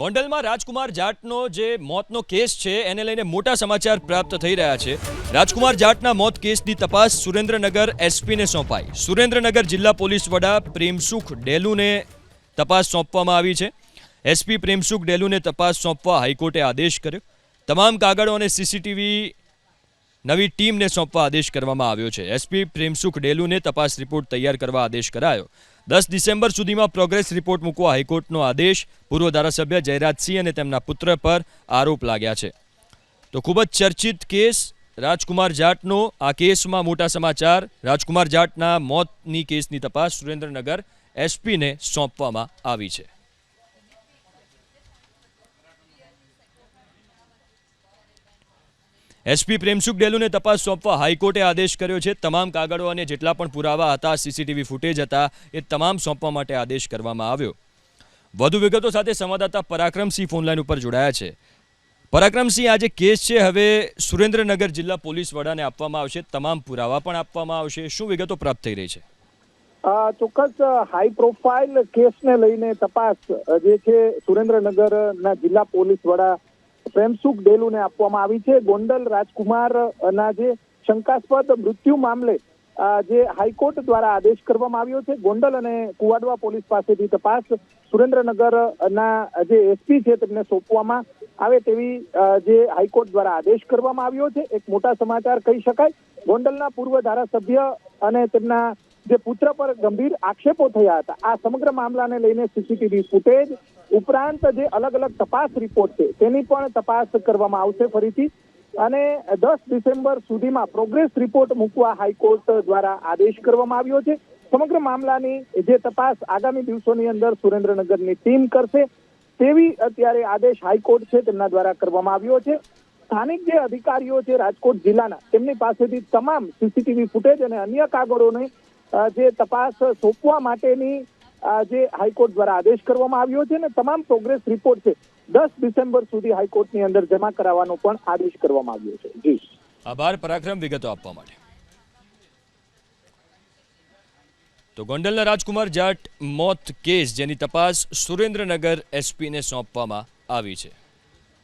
ગોંડલમાં રાજકુમાર જાટનો જે મોતનો કેસ છે, એને લઈને મોટા સમાચાર પ્રાપ્ત થઈ રહ્યા છે. રાજકુમાર જાટના મોત કેસની તપાસ સુરેન્દ્રનગર એસપીને સોંપાઈ. સુરેન્દ્રનગર જિલ્લા પોલીસ વડા પ્રેમસુખ ડેલુને તપાસ સોંપવામાં આવી છે. એસપી પ્રેમસુખ ડેલુને તપાસ સોંપવા હાઈકોર્ટે આદેશ કર્યો. તમામ કાગળો અને સીસીટીવી નવી ટીમને સોંપવા આદેશ કરવામાં આવ્યો છે. એસપી પ્રેમસુખ ડેલુને તપાસ રિપોર્ટ તૈયાર કરવા આદેશ કરાયો. દસ ડિસેમ્બર સુધીમાં પ્રોગ્રેસ રિપોર્ટ મૂકવા હાઈકોર્ટનો આદેશ. પૂર્વ ધારાસભ્ય જયરાજસિંહ અને તેમના પુત્ર પર આરોપ લાગ્યા છે. તો ખૂબ જ ચર્ચિત કેસ રાજકુમાર જાટનો. આ કેસમાં મોટા સમાચાર. રાજકુમાર જાટના મોતની કેસની તપાસ સુરેન્દ્રનગર એસપીને સોંપવામાં આવી છે. એસપી પ્રેમસુખ ડેલુને તપાસ સોંપવા હાઈકોર્ટે આદેશ કર્યો છે. તમામ કાગળો અને જેટલા પણ પુરાવા હતા, સીસીટીવી ફૂટેજ હતા, એ તમામ સોંપવા માટે આદેશ કરવામાં આવ્યો. વધુ વિગતો સાથે સંવાદદાતા પરાક્રમસિંહ ફોનલાઈન ઉપર જોડાયા છે. પરાક્રમસિંહ આ જે કેસ છે. હવે સુરેન્દ્રનગર જિલ્લા પોલીસ વડાને આપવામાં આવશે. તમામ પુરાવા પણ આપવામાં આવશે. શું વિગતો પ્રાપ્ત થઈ રહી છે? ચોક્કસ હાઈ પ્રોફાઇલ કેસને લઈને તપાસ જે છે સુરેન્દ્રનગરના જિલ્લા પોલીસ વડા પ્રેમસુખ ડેલુને આપવામાં આવી છે. ગોંડલ રાજકુમાર ના જે શંકાસ્પદ મૃત્યુ મામલે જે હાઈકોર્ટ દ્વારા આદેશ કરવામાં આવ્યો છે, ગોંડલ અને કુવાડવા પોલીસ પાસેથી તપાસ સુરેન્દ્રનગરના જે એસપી છે તેમને સોંપવામાં આવે તેવી જે હાઈકોર્ટ દ્વારા આદેશ કરવામાં આવ્યો છે. એક મોટા સમાચાર કહી શકાય. ગોંડલના પૂર્વ ધારાસભ્ય અને તેમના જે પુત્ર પર ગંભીર આક્ષેપો થયા હતા. આ સમગ્ર મામલાને લઈને સીસીટીવી ફૂટેજ ઉપરાંત જે અલગ અલગ તપાસ રિપોર્ટ છે, તેની પણ તપાસ કરવામાં આવશે ફરીથી. અને દસ ડિસેમ્બર સુધીમાં પ્રોગ્રેસ રિપોર્ટ મૂકવા હાઈકોર્ટ દ્વારા આદેશ કરવામાં આવ્યો છે. સમગ્ર મામલાની જે તપાસ આગામી દિવસોની અંદર સુરેન્દ્રનગરની ટીમ કરશે, તેવી અત્યારે આદેશ હાઈકોર્ટ છે, તેમના દ્વારા કરવામાં આવ્યો છે. સ્થાનિક જે અધિકારીઓ છે, રાજકોટ જિલ્લાના, તેમની પાસેથી તમામ સીસીટીવી ફૂટેજ અને અન્ય કાગળોને જે તપાસ સોંપવા માટેની જે હાઈકોર્ટ દ્વારા આદેશ કરવામાં આવ્યો છે અને તમામ પ્રોગ્રેસ રિપોર્ટ છે, દસ ડિસેમ્બર સુધી હાઈકોર્ટની અંદર જમા કરાવવાનો પણ આદેશ કરવામાં આવ્યો છે. જી. આભાર. પરાક્રમ વિગતો આપવા માટે. તો ગોંડલના રાજકુમાર જાટ મોત કેસ, જેની તપાસ સુરેન્દ્રનગર એસપીને સોંપવામાં આવી છે.